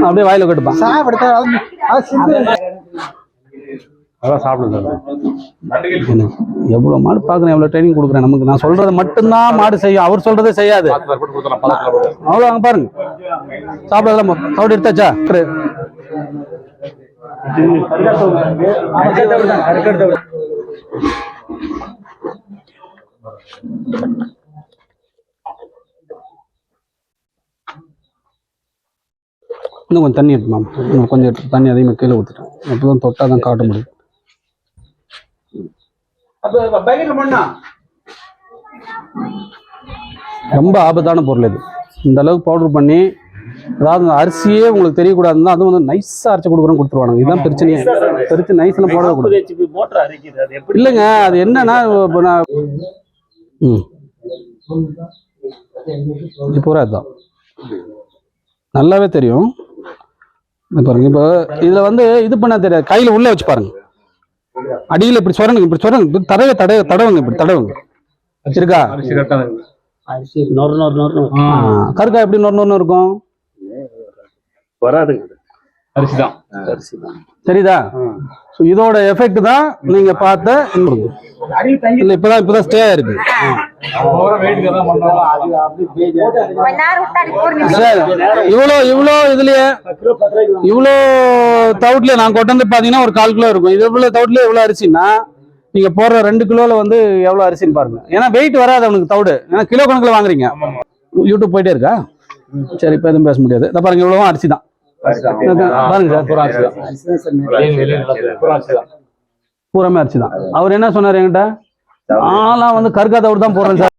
அப்படியே வாயில கட்டுப்பான் சாப்பிடுத்த அது சிந்து அதான் சாப்பிடுங்க சார். எனக்கு எவ்வளவு மாடு பாக்குறேன் எவ்வளவு ட்ரைனிங் கொடுக்குறேன் நமக்கு நான் சொல்றதை மட்டும்தான் மாடு செய்யும். அவர் சொல்றதை செய்யாது. அவ்வளோ அங்க பாருங்க. சாப்பிடலாம் சாப்பிட்டு எடுத்தாச்சா சரி. இன்னும் கொஞ்சம் தண்ணி எடுத்து மேம். இன்னும் கொஞ்சம் தண்ணி அதிகமாக கீழே ஊற்றிட்டேன் அப்போ தான் தொட்டால் தான் காட்ட முடியும். ரொம்ப ஆபத்தான பொருள் இது. இந்த அளவுக்கு பவுடர் பண்ணி அதாவது அரிசியே உங்களுக்கு தெரியக்கூடாதுன்னா அதுவும் வந்து நைஸாக அரைச்சு கொடுக்குறோம் கொடுத்துருவாங்க இதுதான் பிரச்சனையே. பெருத்து நைஸ்லாம் போடவே கூடாது மோட்டர் அரைக்குது அது எப்படி? இல்லைங்க அது என்னன்னா இப்போ நான் ம். இது பூரா இதுதான் நல்லாவே தெரியும். பாருங்க இப்போ இதில் வந்து இது பண்ண தெரியாது. கையில் உள்ளே வச்சு பாருங்க. அடியில் இப்படி சொரணுங்க இப்படி இப்படி தடவை தடவை தடவுங்க இப்படி தடவுங்க. இருக்கா கருக்கா எப்படி நொறு நொறு இருக்கும்? வராதுங்க. அரிசி தான் அரிசி தான் தெரியுதா ஸோ இதோட எஃபெக்ட் தான் நீங்க பார்த்த. இல்ல இப்பதான் இப்பதான் ஸ்டே ஆயிருக்கு இவ்வளோ இவ்வளோ இதுலயே இவ்வளோ தவுட்ல நான் கொண்டு பாத்தீங்கன்னா ஒரு கால் கிலோ இருக்கும் இது இவ்வளோ தவுட்ல இவ்வளோ அரிசின்னா நீங்க போடுற ரெண்டு கிலோல வந்து எவ்வளவு அரிசின்னு பாருங்க ஏன்னா வெயிட் வராது அவனுக்கு தவிடு ஏன்னா கிலோ கணக்குல வாங்குறீங்க யூடியூப் போயிட்டே இருக்கா சரி இப்போ எதுவும் பேச முடியாது பாருங்க இவ்வளவும் அரிசி தான் பாருங்க சார் பூரா அரிசி தான். பூராமே அரிசி அவர் என்ன சொன்னார் என்கிட்ட? ஆலாம் வந்து கருக்கா தவிடு தான் போடுறேன் சார்.